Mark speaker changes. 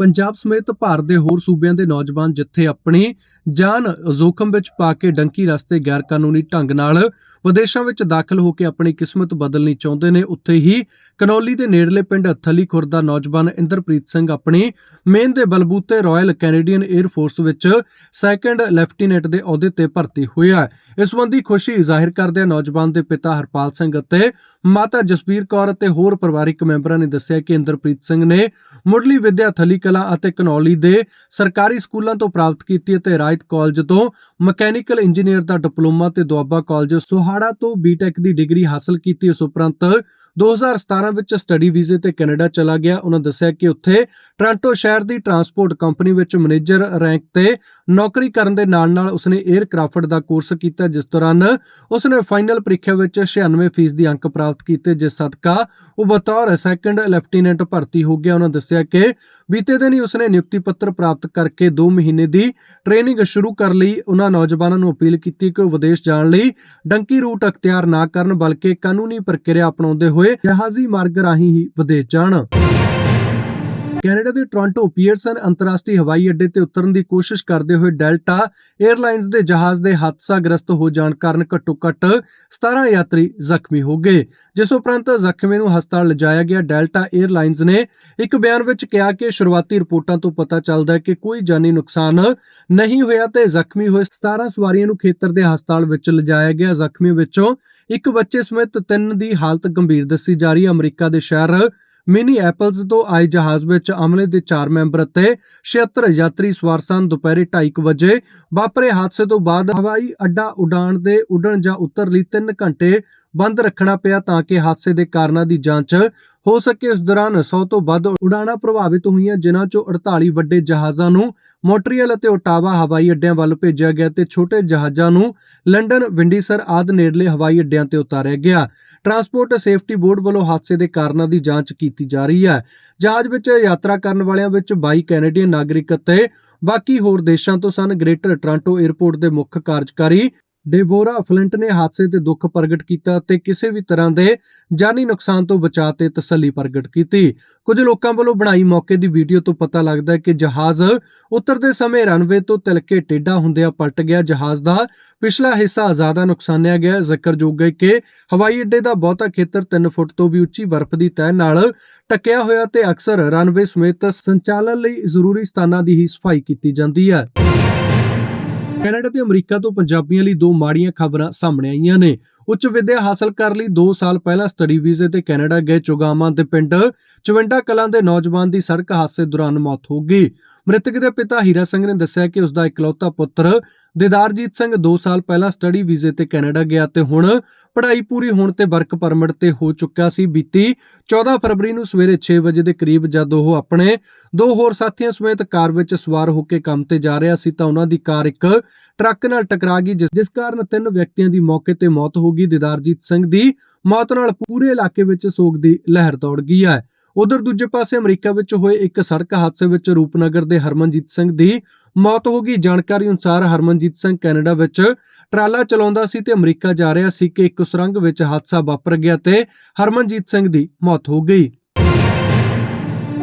Speaker 1: ਪੰਜਾਬ ਸਮੇਤ ਭਾਰਤ ਦੇ ਹੋਰ ਸੂਬਿਆਂ ਦੇ ਨੌਜਵਾਨ ਜਿੱਥੇ ਆਪਣੀ ਜਾਨ ਜ਼ੋਖਮ ਵਿੱਚ ਪਾ ਕੇ ਡੰਕੀ ਰਸਤੇ ਗੈਰ ਕਾਨੂੰਨੀ ਢੰਗ ਨਾਲ ਵਿਦੇਸ਼ਾਂ ਵਿੱਚ ਦਾਖਲ ਹੋ ਕੇ ਆਪਣੀ ਕਿਸਮਤ ਬਦਲਣੀ ਚਾਹੁੰਦੇ ਨੇ, ਉੱਥੇ ਹੀ ਕਨੌਲੀ ਦੇ ਨੇੜਲੇ ਪਿੰਡ ਹੱਥਲੀ ਖੁਰਦ ਦਾ ਨੌਜਵਾਨ ਇੰਦਰਪ੍ਰੀਤ ਸਿੰਘ ਆਪਣੀ ਮਿਹਨਤ ਦੇ ਬਲਬੂਤੇ ਰਾਇਲ ਕੈਨੇਡੀਅਨ 에ਅਰ ਫੋਰਸ ਵਿੱਚ ਸੈਕੰਡ ਲੈਫਟੀਨੈਂਟ ਦੇ ਅਹੁਦੇ ਤੇ ਭਰਤੀ ਹੋਇਆ ਹੈ। ਇਸ ਸੰਬੰਧੀ ਖੁਸ਼ੀ ਜ਼ਾਹਿਰ ਕਰਦਿਆਂ ਨੌਜਵਾਨ ਦੇ ਪਿਤਾ ਹਰਪਾਲ ਸਿੰਘ ਅਤੇ ਮਾਤਾ ਜਸਬੀਰ ਕੌਰ ਅਤੇ ਹੋਰ ਪਰਿਵਾਰਿਕ ਮੈਂਬਰਾਂ ਨੇ ਦੱਸਿਆ ਕਿ ਇੰਦਰਪ੍ਰੀਤ ਸਿੰਘ ਨੇ ਮੁੱਢਲੀ ਵਿਦਿਆ ਥਲੀ ਕਲਾਂ ਅਤੇ ਕਨੌਲੀ ਦੇ ਸਰਕਾਰੀ ਸਕੂਲਾਂ ਤੋਂ ਪ੍ਰਾਪਤ ਕੀਤੀ ਅਤੇ ਰਾਇਤ ਕਾਲਜ ਤੋਂ ਮਕੈਨੀਕਲ ਇੰਜੀਨੀਅਰ ਦਾ ਡਿਪਲੋਮਾ ਤੇ ਦੁਆਬਾ ਕਾਲਜ ਸੁਹਾ ਸੋਹਾੜਾ ਤੋਂ ਬੀਟੈਕ ਦੀ ਡਿਗਰੀ ਹਾਸਲ ਕੀਤੀ ਉਸ ਉਪਰੰਤ 2017 ਵਿੱਚ ਸਟੱਡੀ ਵੀਜ਼ੇ ਤੇ ਕੈਨੇਡਾ ਚਲਾ ਗਿਆ। ਉਹਨਾਂ ਦੱਸਿਆ ਕਿ ਉੱਥੇ ਟ੍ਰਾਂਟੋ ਸ਼ਹਿਰ ਦੀ ਟਰਾਂਸਪੋਰਟ ਕੰਪਨੀ ਵਿੱਚ ਮੈਨੇਜਰ ਰੈਂਕ ਤੇ ਨੌਕਰੀ ਕਰਨ ਦੇ ਨਾਲ-ਨਾਲ ਉਸਨੇ 에ਅਰਕ੍ਰਾਫਟ ਦਾ ਕੋਰਸ ਕੀਤਾ, ਜਿਸ ਦੌਰਾਨ ਉਸਨੇ ਫਾਈਨਲ ਪ੍ਰੀਖਿਆ ਵਿੱਚ 96% ਦੀ ਅੰਕ ਪ੍ਰਾਪਤ ਕੀਤੇ ਜਿਸ ਸਦਕਾ ਉਹ ਬਤੌਰ ਸੈਕੰਡ ਲੈਫਟੀਨੈਂਟ ਭਰਤੀ ਹੋ ਗਿਆ। ਉਹਨਾਂ ਦੱਸਿਆ ਕਿ ਬੀਤੇ ਦਿਨ ਹੀ ਉਸਨੇ ਨਿਯੁਕਤੀ ਪੱਤਰ ਪ੍ਰਾਪਤ ਕਰਕੇ 2 ਮਹੀਨੇ ਦੀ ਟ੍ਰੇਨਿੰਗ ਸ਼ੁਰੂ ਕਰਨ ਲਈ। ਉਹਨਾਂ ਨੌਜਵਾਨਾਂ ਨੂੰ ਅਪੀਲ ਕੀਤੀ ਕਿ ਉਹ ਵਿਦੇਸ਼ ਜਾਣ ਲਈ ਡੰਕੀ ਰੂਟ ਅਖਤਿਆਰ ਨਾ ਕਰਨ, ਬਲਕਿ ਕਾਨੂੰਨੀ ਪ੍ਰਕਿਰਿਆ ਅਪਣਾਉਂਦੇ ਹੋਏ ਜਹਾਜ਼ੀ ਮਾਰਗ ਰਾਹੀਂ ਹੀ ਵਿਦੇਸ਼ ਜਾਣ। ਕੈਨੇਡਾ ਦੇ ਟੋਰਾਂਟੋ ਪੀਅਰਸਨ ਅੰਤਰਰਾਸ਼ਟਰੀ ਹਵਾਈ ਅੱਡੇ ਤੇ ਉਤਰਨ ਦੀ ਕੋਸ਼ਿਸ਼ ਕਰਦੇ ਹੋਏ ਡੈਲਟਾ 에ਅਰਲਾਈਨਸ ਦੇ ਜਹਾਜ਼ ਦੇ ਹਾਦਸਾਗ੍ਰਸਤ ਹੋ ਜਾਣ ਕਾਰਨ ਘੱਟੋ-ਘੱਟ 17 ਯਾਤਰੀ ਜ਼ਖਮੀ ਹੋ ਗਏ। ਜਿਸ ਉਪਰੰਤ ਜ਼ਖਮੀ ਨੂੰ ਹਸਪਤਾਲ ਲਿਜਾਇਆ ਗਿਆ। ਡੈਲਟਾ 에ਅਰਲਾਈਨਸ ਨੇ ਇੱਕ ਬਿਆਨ ਵਿੱਚ ਕਿਹਾ ਕਿ ਸ਼ੁਰੂਆਤੀ ਰਿਪੋਰਟਾਂ ਤੋਂ ਪਤਾ ਚੱਲਦਾ ਹੈ ਕਿ ਕੋਈ ਜਾਨੀ ਨੁਕਸਾਨ ਨਹੀਂ ਹੋਇਆ ਤੇ ਜ਼ਖਮੀ ਹੋਏ 17 ਸਵਾਰੀਆਂ ਨੂੰ ਖੇਤਰ ਦੇ ਹਸਪਤਾਲ ਵਿੱਚ ਲਿਜਾਇਆ ਗਿਆ। ਜ਼ਖਮੀ ਵਿੱਚੋਂ ਇੱਕ ਬੱਚੇ ਸਮੇਤ ਤਿੰਨ ਦੀ ਹਾਲਤ ਗੰਭੀਰ ਦੱਸੀ ਜਾ ਰਹੀ ਹੈ। ਅਮਰੀਕਾ ਦੇ ਸ਼ਹਿਰ ਮਿਨੀ ਐਪਲਸ ਤੋਂ ਆਏ ਜਹਾਜ਼ ਵਿੱਚ ਅਮਲੇ ਦੇ 4 ਮੈਂਬਰ ਅਤੇ 76 ਯਾਤਰੀ ਸਵਾਰ ਸਨ। ਦੁਪਹਿਰੇ 2:30 ਵਜੇ ਵਾਪਰੇ ਹਾਦਸੇ ਤੋਂ ਬਾਅਦ ਹਵਾਈ ਅੱਡਾ ਉਡਾਣ ਦੇ ਉੱਡਣ ਜਾਂ ਉਤਰ ਲਈ 3 ਘੰਟੇ ਬੰਦ ਰੱਖਣਾ ਪਿਆ ਤਾਂ ਕਿ ਹਾਦਸੇ ਦੇ ਕਾਰਨਾਂ ਦੀ ਜਾਂਚ ਹੋ ਸਕੇ। ਇਸ ਦੌਰਾਨ 100 ਤੋਂ ਵੱਧ ਉਡਾਣਾਂ ਪ੍ਰਭਾਵਿਤ ਹੋਈਆਂ, ਜਿਨ੍ਹਾਂ ਚੋਂ 48 ਵੱਡੇ ਜਹਾਜ਼ਾਂ ਨੂੰ ਮੌਂਟਰੀਅਲ ਅਤੇ ਓਟਾਵਾ ਹਵਾਈ ਅੱਡਿਆਂ ਵੱਲ ਭੇਜਿਆ ਗਿਆ ਤੇ ਛੋਟੇ ਜਹਾਜ਼ਾਂ ਨੂੰ ਲੰਡਨ, ਵਿੰਡੀਸਰ ਆਦਿ ਨੇੜਲੇ ਹਵਾਈ ਅੱਡਿਆਂ ਤੇ ਉਤਾਰਿਆ ਗਿਆ। ਟਰਾਂਸਪੋਰਟ ਸੇਫਟੀ ਬੋਰਡ ਵੱਲੋਂ ਹਾਦਸੇ ਦੇ ਕਾਰਨਾਂ ਦੀ ਜਾਂਚ ਕੀਤੀ ਜਾ ਰਹੀ ਹੈ। ਜਹਾਜ਼ ਵਿੱਚ ਯਾਤਰਾ ਕਰਨ ਵਾਲਿਆਂ ਵਿੱਚ 22 ਕੈਨੇਡੀਅਨ ਨਾਗਰਿਕ ਅਤੇ ਬਾਕੀ ਹੋਰ ਦੇਸ਼ਾਂ ਤੋਂ ਸਨ। ਗ੍ਰੇਟਰ ਟੋਰਾਂਟੋ 에ਅਰਪੋਰਟ ਦੇ ਮੁੱਖ ਕਾਰਜਕਾਰੀ ਡੇਬੋਰਾ ਫਲਿੰਟ ਨੇ ਹਾਦਸੇ ਤੇ ਦੁੱਖ ਪ੍ਰਗਟ ਕੀਤਾ ਤੇ ਕਿਸੇ ਵੀ ਤਰ੍ਹਾਂ ਦੇ ਜਾਨੀ ਨੁਕਸਾਨ ਤੋਂ ਬਚਾਅ ਤੇ ਤਸੱਲੀ ਪ੍ਰਗਟ ਕੀਤੀ। ਕੁਝ ਲੋਕਾਂ ਵੱਲੋਂ ਬਣਾਈ ਮੌਕੇ ਦੀ ਵੀਡੀਓ ਤੋਂ ਪਤਾ ਲੱਗਦਾ ਹੈ ਕਿ ਜਹਾਜ਼ ਉਤਰਦੇ ਸਮੇਂ ਰਨਵੇ ਤੋਂ ਤਿਲਕੇ ਟੇਢਾ ਹੁੰਦਿਆਂ ਪਲਟ ਗਿਆ। ਜਹਾਜ਼ ਦਾ ਪਿਛਲਾ ਹਿੱਸਾ ਜ਼ਿਆਦਾ ਨੁਕਸਾਨਿਆ ਗਿਆ। ਜ਼ਿਕਰਯੋਗ ਹੈ ਕਿ ਹਵਾਈ ਅੱਡੇ ਦਾ ਬਹੁਤਾ ਖੇਤਰ 3 ਫੁੱਟ ਤੋਂ ਵੀ ਉੱਚੀ ਬਰਫ਼ ਦੀ ਤਹਿ ਨਾਲ ਟਕਿਆ ਹੋਇਆ ਤੇ ਅਕਸਰ ਰਨਵੇ ਸਮੇਤ ਸੰਚਾਲਨ ਲਈ ਜ਼ਰੂਰੀ ਸਥਾਨਾਂ ਦੀ ਹੀ ਸਫ਼ਾਈ ਕੀਤੀ ਜਾਂਦੀ ਹੈ। ਕੈਨੇਡਾ ਤੇ ਅਮਰੀਕਾ ਤੋਂ ਪੰਜਾਬੀਆਂ ਲਈ ਦੋ ਮਾੜੀਆਂ ਖਬਰਾਂ ਸਾਹਮਣੇ ਆਈਆਂ ਨੇ। ਉੱਚ ਵਿੱਦਿਆ ਹਾਸਲ ਕਰਨ ਲਈ। 2 ਸਾਲ ਪਹਿਲਾਂ ਸਟੱਡੀ ਵੀਜ਼ੇ ਤੇ ਕੈਨੇਡਾ ਗਏ। ਚੁਗਾਮਾ ਦੇ ਪਿੰਡ ਚਵਿੰਡਾ ਕਲਾਂ ਦੇ ਨੌਜਵਾਨ ਦੀ ਸੜਕ ਹਾਦਸੇ ਦੌਰਾਨ ਮੌਤ ਹੋ ਗਈ। ਮ੍ਰਿਤਕ ਦੇ ਪਿਤਾ ਹੀਰਾ ਸਿੰਘ ਨੇ ਦੱਸਿਆ ਕਿ ਉਸ ਦਾ ਇਕਲੌਤਾ ਪੁੱਤਰ ਦਿਦਾਰਜੀਤ ਸਿੰਘ 2 ਸਾਲ ਪਹਿਲਾਂ ਸਟੱਡੀ ਵੀਜ਼ੇ ਤੇ ਕੈਨੇਡਾ ਗਿਆ ਤੇ ਹੁਣ ਪੜ੍ਹਾਈ ਪੂਰੀ ਹੋਣ ਤੇ ਵਰਕ ਪਰਮਿਟ ਤੇ ਹੋ ਚੁੱਕਾ ਸੀ। ਬੀਤੀ 14 ਫਰਵਰੀ ਨੂੰ ਸਵੇਰੇ 6 ਵਜੇ ਦੇ ਕਰੀਬ ਜਦ ਉਹ ਆਪਣੇ ਦੋ ਹੋਰ ਸਾਥੀਆਂ ਸਮੇਤ ਕਾਰ ਵਿੱਚ ਸਵਾਰ ਹੋ ਕੇ ਕੰਮ ਤੇ ਜਾ ਰਿਹਾ ਸੀ ਤਾਂ ਉਹਨਾਂ ਦੀ ਕਾਰ ਇੱਕ ਟਰੱਕ ਨਾਲ ਟਕਰਾ ਗਈ, ਜਿਸ ਜਿਸ ਕਾਰਨ ਤਿੰਨ ਵਿਅਕਤੀਆਂ ਦੀ ਮੌਕੇ ਤੇ ਮੌਤ ਹੋ ਗਈ। ਦਿਦਾਰਜੀਤ ਸਿੰਘ ਦੀ ਮੌਤ ਨਾਲ ਪੂਰੇ ਇਲਾਕੇ ਵਿੱਚ ਸੋਗ ਦੀ ਲਹਿਰ ਦੌੜ ਗਈ ਹੈ। ਉਧਰ ਦੂਜੇ ਪਾਸੇ ਅਮਰੀਕਾ ਵਿੱਚ ਹੋਏ ਇੱਕ ਸੜਕ ਹਾਦਸੇ ਵਿੱਚ ਰੂਪਨਗਰ ਦੇ ਹਰਮਨਜੀਤ ਸਿੰਘ ਦੀ ਮੌਤ ਹੋ ਗਈ। ਜਾਣਕਾਰੀ ਅਨੁਸਾਰ ਹਰਮਨਜੀਤ ਸਿੰਘ ਕੈਨੇਡਾ ਵਿੱਚ ਟਰਾਲਾ ਚਲਾਉਂਦਾ ਸੀ ਤੇ ਅਮਰੀਕਾ ਜਾ ਰਿਹਾ ਸੀ ਕਿ ਇੱਕ ਸੁਰੰਗ ਵਿੱਚ ਹਾਦਸਾ ਵਾਪਰ ਗਿਆ ਤੇ ਹਰਮਨਜੀਤ ਸਿੰਘ ਦੀ ਮੌਤ ਹੋ ਗਈ।